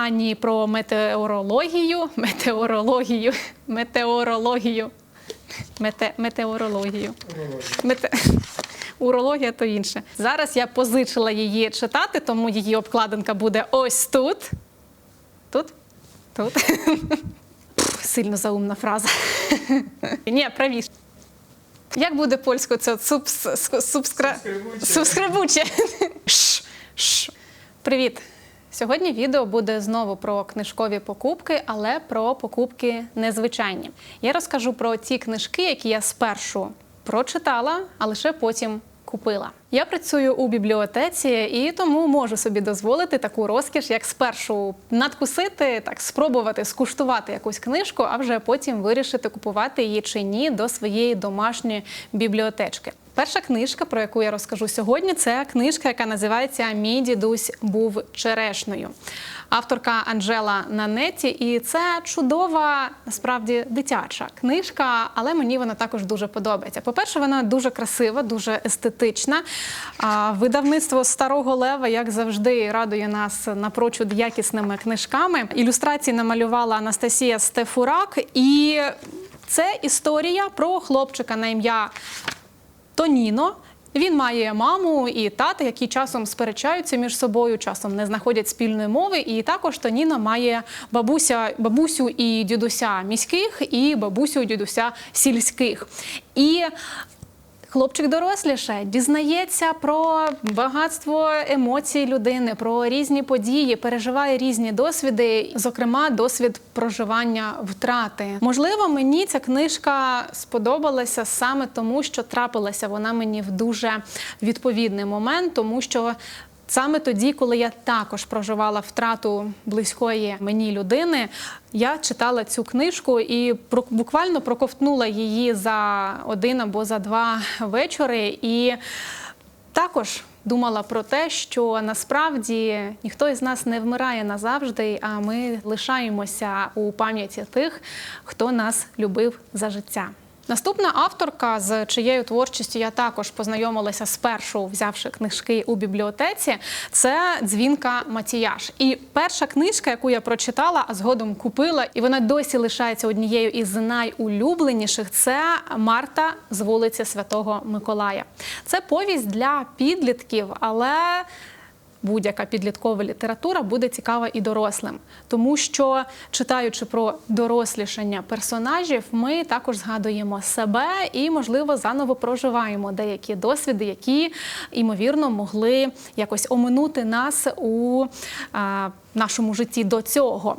ані про метеорологію, метеорологію, метеорологію, мете, метеорологію. Мете... Урологія то інше. Зараз я позичила її читати, тому її обкладинка буде ось тут. Тут? Тут. Сильно заумна фраза. Ні, правіше. Як буде польською це субскра... Ш. Привіт! Сьогодні відео буде знову про книжкові покупки, але про покупки незвичайні. Я розкажу про ті книжки, які я спершу прочитала, а лише потім купила. Я працюю у бібліотеці і тому можу собі дозволити таку розкіш, як спершу надкусити, так спробувати скуштувати якусь книжку, а вже потім вирішити купувати її чи ні до своєї домашньої бібліотечки. Перша книжка, про яку я розкажу сьогодні, це книжка, яка називається Мій дідусь був черешною. Авторка Анжела Нанеті, і це чудова, насправді дитяча книжка, але мені вона також дуже подобається. По-перше, вона дуже красива, дуже естетична. Видавництво старого лева, як завжди, радує нас напрочуд якісними книжками. Ілюстрації намалювала Анастасія Стефурак, і це історія про хлопчика на ім'я Тоніно. Він має маму і тата, які часом сперечаються між собою, часом не знаходять спільної мови. І також Тоніно має бабуся, бабусю і дідуся міських, і бабусю і дідуся сільських. І Хлопчик доросліше дізнається про багатство емоцій людини, про різні події, переживає різні досвіди, зокрема, досвід проживання втрати. Можливо, мені ця книжка сподобалася саме тому, що трапилася вона мені в дуже відповідний момент, тому що. Саме тоді, коли я також проживала втрату близької мені людини, я читала цю книжку і буквально проковтнула її за один або за два вечори. І також думала про те, що насправді ніхто із нас не вмирає назавжди, а ми лишаємося у пам'яті тих, хто нас любив за життя. Наступна авторка, з чиєю творчістю я також познайомилася спершу, взявши книжки у бібліотеці, це дзвінка Матіяш. І перша книжка, яку я прочитала, а згодом купила, і вона досі лишається однією із найулюбленіших. Це Марта з вулиці Святого Миколая. Це повість для підлітків, але будь-яка підліткова література буде цікава і дорослим, тому що читаючи про дорослішання персонажів, ми також згадуємо себе і, можливо, заново проживаємо деякі досвіди, які ймовірно могли якось оминути нас у а, нашому житті до цього.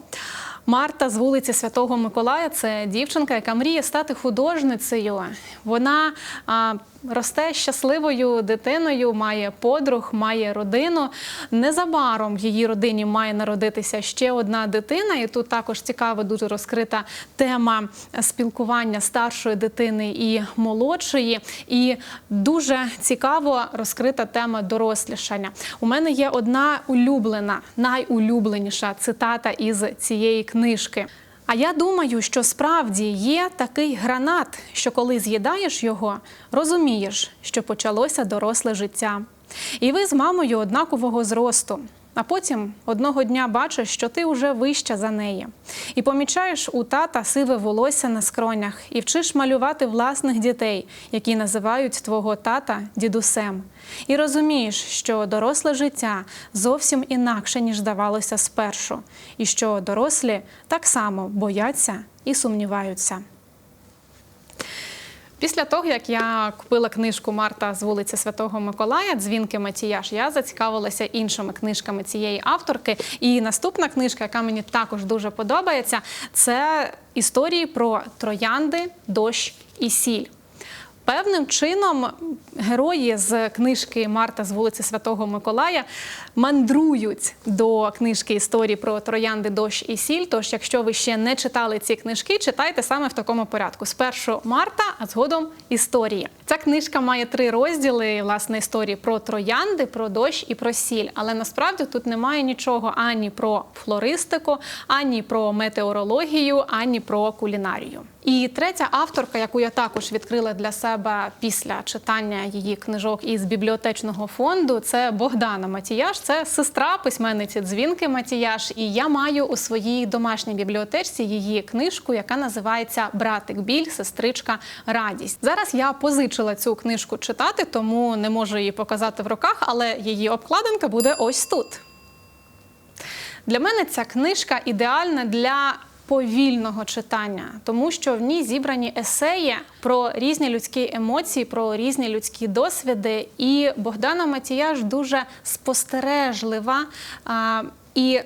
Марта з вулиці Святого Миколая це дівчинка, яка мріє стати художницею. Вона а, росте щасливою дитиною, має подруг, має родину. Незабаром її родині має народитися ще одна дитина, і тут також цікаво дуже розкрита тема спілкування старшої дитини і молодшої. І дуже цікаво розкрита тема дорослішання. У мене є одна улюблена, найулюбленіша цитата із цієї книжки. А я думаю, що справді є такий гранат, що коли з'їдаєш його, розумієш, що почалося доросле життя. І ви з мамою однакового зросту. А потім одного дня бачиш, що ти вже вища за неї, і помічаєш у тата сиве волосся на скронях, і вчиш малювати власних дітей, які називають твого тата дідусем. І розумієш, що доросле життя зовсім інакше, ніж здавалося спершу, і що дорослі так само бояться і сумніваються. Після того, як я купила книжку Марта з вулиці Святого Миколая, дзвінки Матіяш, я зацікавилася іншими книжками цієї авторки. І наступна книжка, яка мені також дуже подобається, це історії про троянди, дощ і сіль. Певним чином герої з книжки Марта з вулиці Святого Миколая мандрують до книжки історії про троянди, дощ і сіль. Тож, якщо ви ще не читали ці книжки, читайте саме в такому порядку: спершу Марта, а згодом історії. Ця книжка має три розділи власне історії про троянди, про дощ і про сіль. Але насправді тут немає нічого ані про флористику, ані про метеорологію, ані про кулінарію. І третя авторка, яку я також відкрила для себе після читання її книжок із бібліотечного фонду. Це Богдана Матіяш, це сестра письменниці Дзвінки Матіяш. І я маю у своїй домашній бібліотечці її книжку, яка називається Братик Біль, сестричка Радість. Зараз я позичила цю книжку читати, тому не можу її показати в руках, але її обкладинка буде ось тут. Для мене ця книжка ідеальна для повільного читання, тому що в ній зібрані есеї про різні людські емоції, про різні людські досвіди. І Богдана Матіяш дуже спостережлива а, і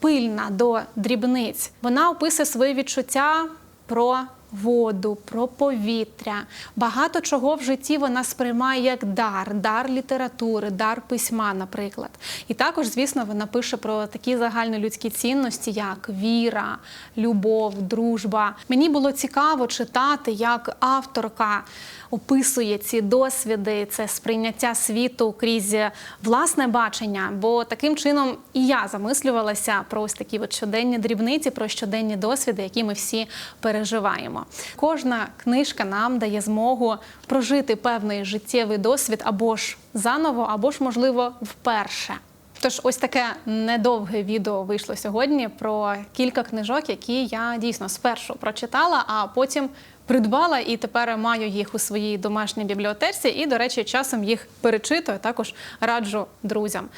пильна до дрібниць. Вона описує свої відчуття про воду, про повітря. Багато чого в житті вона сприймає як дар, дар літератури, дар письма, наприклад. І також, звісно, вона пише про такі загальнолюдські цінності, як віра, любов, дружба. Мені було цікаво читати, як авторка описує ці досвіди, це сприйняття світу крізь власне бачення. Бо таким чином і я замислювалася про ось такі от щоденні дрібниці, про щоденні досвіди, які ми всі переживаємо. Кожна книжка нам дає змогу прожити певний життєвий досвід або ж заново, або ж, можливо, вперше. Тож, ось таке недовге відео вийшло сьогодні про кілька книжок, які я дійсно спершу прочитала, а потім придбала і тепер маю їх у своїй домашній бібліотеці. І, до речі, часом їх перечитую, також раджу друзям.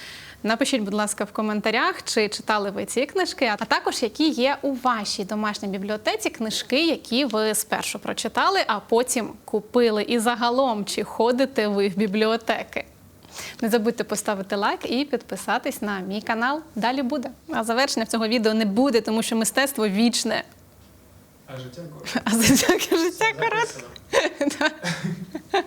Напишіть, будь ласка, в коментарях, чи читали ви ці книжки, а також які є у вашій домашній бібліотеці книжки, які ви спершу прочитали, а потім купили. І загалом, чи ходите ви в бібліотеки. Не забудьте поставити лайк і підписатись на мій канал. Далі буде. А завершення цього відео не буде, тому що мистецтво вічне. А життя коротке. А життя коротке.